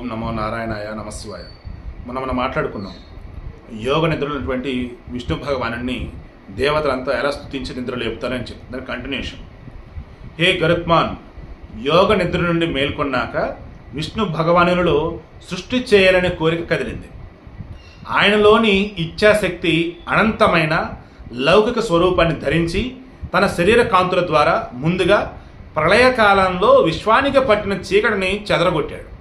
ఓం నమో నారాయణాయ నమస్వాయ మనం మనం మాట్లాడుకున్నాం. యోగ నిద్రలున్నటువంటి విష్ణు భగవాను దేవతలంతా ఎలా స్థుతించి నిద్రలు చెప్తారని చెప్పి. దాని కంటిన్యూషన్ హే గరుత్మాన్ యోగ నిద్ర నుండి మేల్కొన్నాక విష్ణు భగవానులలో సృష్టి చేయాలనే కోరిక కదిలింది. ఆయనలోని ఇచ్ఛాశక్తి అనంతమైన లౌకిక స్వరూపాన్ని ధరించి తన శరీర కాంతుల ద్వారా ముందుగా ప్రళయకాలంలో విశ్వానికి పట్టిన చీకటిని చెదరగొట్టాడు.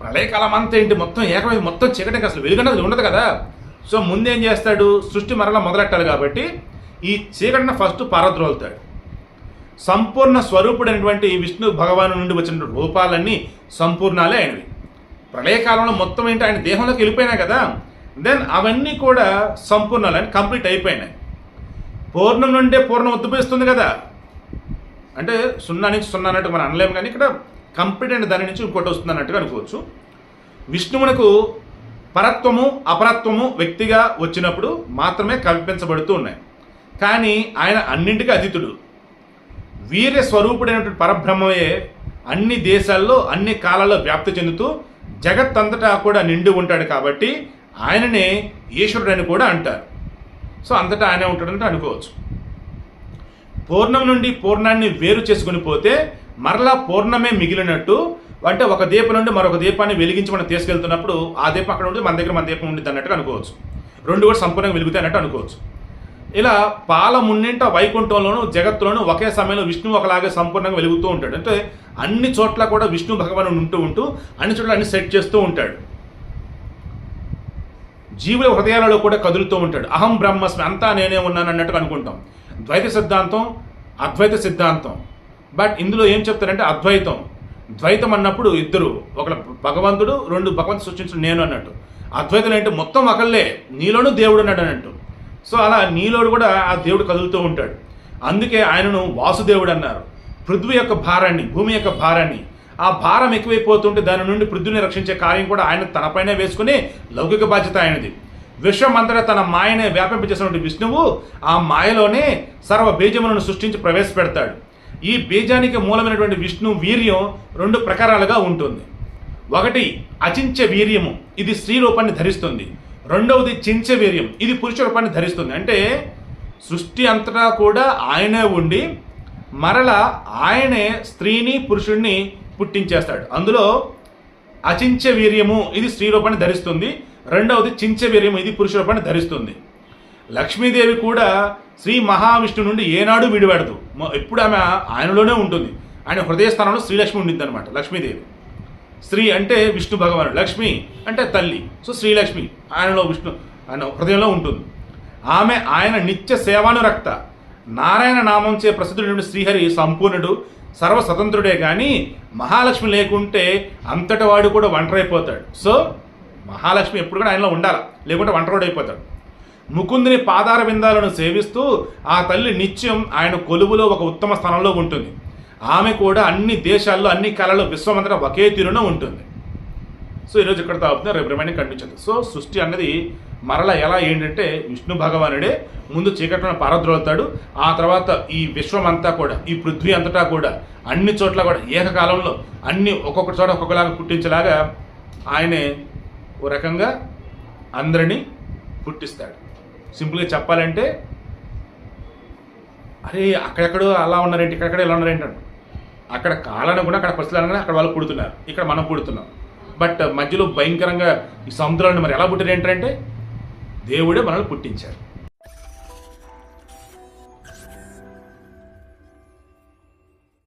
ప్రళయకాలం అంతా ఏంటి? మొత్తం ఏకమైన మొత్తం చీకటికి అసలు వెలుగన్నది ఉండదు కదా. సో ముందేం చేస్తాడు? సృష్టి మరలా మొదలెట్టాలి కాబట్టి ఈ చీకటిని ఫస్ట్ పారద్రోలుతాడు. సంపూర్ణ స్వరూపుడైనటువంటి విష్ణు భగవాను నుండి వచ్చిన రూపాలన్నీ సంపూర్ణాలే ఆయనవి ప్రళయకాలంలో మొత్తం ఏంటి? ఆయన దేహంలోకి వెళ్ళిపోయినాయి కదా. దెన్ అవన్నీ కూడా సంపూర్ణాలు కంప్లీట్ అయిపోయినాయి. పూర్ణం నుండే పూర్ణం ఉద్భవిస్తుంది కదా. అంటే సున్నా నుంచి సున్నా అన్నట్టు మనం అనలేము కానీ ఇక్కడ కంప్లీట్ అయిన దాని నుంచి ఇంకోటి వస్తుంది అన్నట్టుగా అనుకోవచ్చు. విష్ణువునకు పరత్వము అపరత్వము వ్యక్తిగా వచ్చినప్పుడు మాత్రమే కల్పించబడుతూ ఉన్నాయి. కానీ ఆయన అన్నింటికీ అతిథుడు వీర్య స్వరూపుడైనటువంటి పరబ్రహ్మయే అన్ని దేశాల్లో అన్ని కాలాల్లో వ్యాప్తి చెందుతూ జగత్తంతటా కూడా నిండి ఉంటాడు కాబట్టి ఆయననే ఈశ్వరుడని కూడా అంటారు. సో అంతటా ఆయనే ఉంటాడంటే అనుకోవచ్చు. పూర్ణం నుండి పూర్ణాన్ని వేరు చేసుకుని పోతే మరలా పూర్ణమే మిగిలినట్టు అంటే ఒక దీపం నుండి మరొక దీపాన్ని వెలిగించి మనం తీసుకెళ్తున్నప్పుడు ఆ దీపం అక్కడ ఉండి మన దగ్గర మన దీపం ఉండిద్ది అన్నట్టుగా అనుకోవచ్చు. రెండు కూడా సంపూర్ణంగా వెలుగుతాయి అన్నట్టు అనుకోవచ్చు. ఇలా పాలమున్నింట వైకుంఠంలోను జగత్తులోను ఒకే సమయంలో విష్ణువు ఒకలాగే సంపూర్ణంగా వెలుగుతూ ఉంటాడు. అంటే అన్ని చోట్ల కూడా విష్ణు భగవాను ఉంటూ ఉంటూ అన్ని చోట్ల అన్ని సెట్ చేస్తూ ఉంటాడు. జీవుల హృదయాలలో కూడా కదులుతూ ఉంటాడు. అహం బ్రహ్మస్మి అంతా నేనే ఉన్నాను అన్నట్టుగా అనుకుంటాం. ద్వైత సిద్ధాంతం అద్వైత సిద్ధాంతం. బట్ ఇందులో ఏం చెప్తారంటే అద్వైతం. ద్వైతం అన్నప్పుడు ఇద్దరు ఒక భగవంతుడు రెండు భగవంతు సృష్టించిన నేను అన్నట్టు. అద్వైతం అంటే మొత్తం ఒకళ్ళే నీలోనూ దేవుడు ఉన్నాడు అన్నట్టు. సో అలా నీలోడు కూడా ఆ దేవుడు కదులుతూ ఉంటాడు. అందుకే ఆయనను వాసుదేవుడు అన్నారు. పృథ్వీ యొక్క భారాన్ని భూమి యొక్క భారాన్ని. ఆ భారం ఎక్కువైపోతుంటే దాని నుండి పృథ్వీని రక్షించే కార్యం కూడా ఆయన తనపైనే వేసుకుని లౌకిక బాధ్యత ఆయనది. విశ్వం అంతటా తన మాయనే వ్యాపింపజేసినటువంటి విష్ణువు ఆ మాయలోనే సర్వ బీజములను సృష్టించి ప్రవేశపెడతాడు. ఈ బీజానికి మూలమైనటువంటి విష్ణు వీర్యం రెండు ప్రకారాలుగా ఉంటుంది. ఒకటి అచించ వీర్యము ఇది స్త్రీ రూపాన్ని ధరిస్తుంది. రెండవది చించ వీర్యం ఇది పురుష రూపాన్ని ధరిస్తుంది. అంటే సృష్టి అంతటా కూడా ఆయనే ఉండి మరల ఆయనే స్త్రీని పురుషుణ్ణి పుట్టించేస్తాడు. అందులో అచించ వీర్యము ఇది స్త్రీ రూపాన్ని ధరిస్తుంది. రెండవది చించ వీర్యము ఇది పురుష రూపాన్ని ధరిస్తుంది. లక్ష్మీదేవి కూడా శ్రీ మహావిష్ణు నుండి ఏనాడు విడిపెడదు. ఎప్పుడు ఆమె ఆయనలోనే ఉంటుంది. ఆయన హృదయస్థానంలో శ్రీలక్ష్మి ఉండింది అనమాట లక్ష్మీదేవి. శ్రీ అంటే విష్ణు భగవానుడు. లక్ష్మి అంటే తల్లి. సో శ్రీలక్ష్మి ఆయనలో విష్ణు ఆయన హృదయంలో ఉంటుంది. ఆమె ఆయన నిత్య సేవానురక్త. నారాయణ నామం చే ప్రసిద్ధుడు శ్రీహరి సంపూర్ణుడు సర్వస్వతంత్రుడే కానీ మహాలక్ష్మి లేకుంటే అంతటి వాడు కూడా ఒంటరైపోతాడు. సో మహాలక్ష్మి ఎప్పుడు కూడా ఆయనలో ఉండాలి లేకుంటే ఒంటరోడు అయిపోతాడు. ముకుందుని పాదార బిందాలను సేవిస్తూ ఆ తల్లి నిత్యం ఆయన కొలువులో ఒక ఉత్తమ స్థానంలో ఉంటుంది. ఆమె కూడా అన్ని దేశాల్లో అన్ని కాలాల్లో విశ్వమంతటా ఒకే తీరున ఉంటుంది. సో ఈరోజు ఇక్కడ తాగుతున్నా? రేపు రిమైనింగ్ కనిపించదు సో సృష్టి అన్నది మరల ఎలా ఏంటంటే విష్ణు భగవానుడే ముందు చీకట్లో పారద్రోలుతాడు ఆ తర్వాత ఈ విశ్వం అంతా కూడా ఈ పృథ్వీ అంతటా కూడా అన్ని చోట్ల కూడా ఏకకాలంలో అన్ని ఒక్కొక్క చోట ఒక్కొక్కలాగా పుట్టించేలాగా ఆయనే ఓ రకంగా అందరినీ పుట్టిస్తాడు. సింపుల్గా చెప్పాలంటే అరే అక్కడెక్కడో అలా ఉన్నారేంటి ఇక్కడెక్కడ ఇలా ఉన్నారేంటి అంటారు. అక్కడ కాలను కూడా అక్కడ పరిస్థితులు అనగానే అక్కడ వాళ్ళు పుడుతున్నారు. ఇక్కడ మనం పుడుతున్నాం. బట్ మధ్యలో భయంకరంగా ఈ సముద్రాన్ని మరి ఎలా పుట్టారు ఏంటంటే దేవుడే మనల్ని పుట్టించారు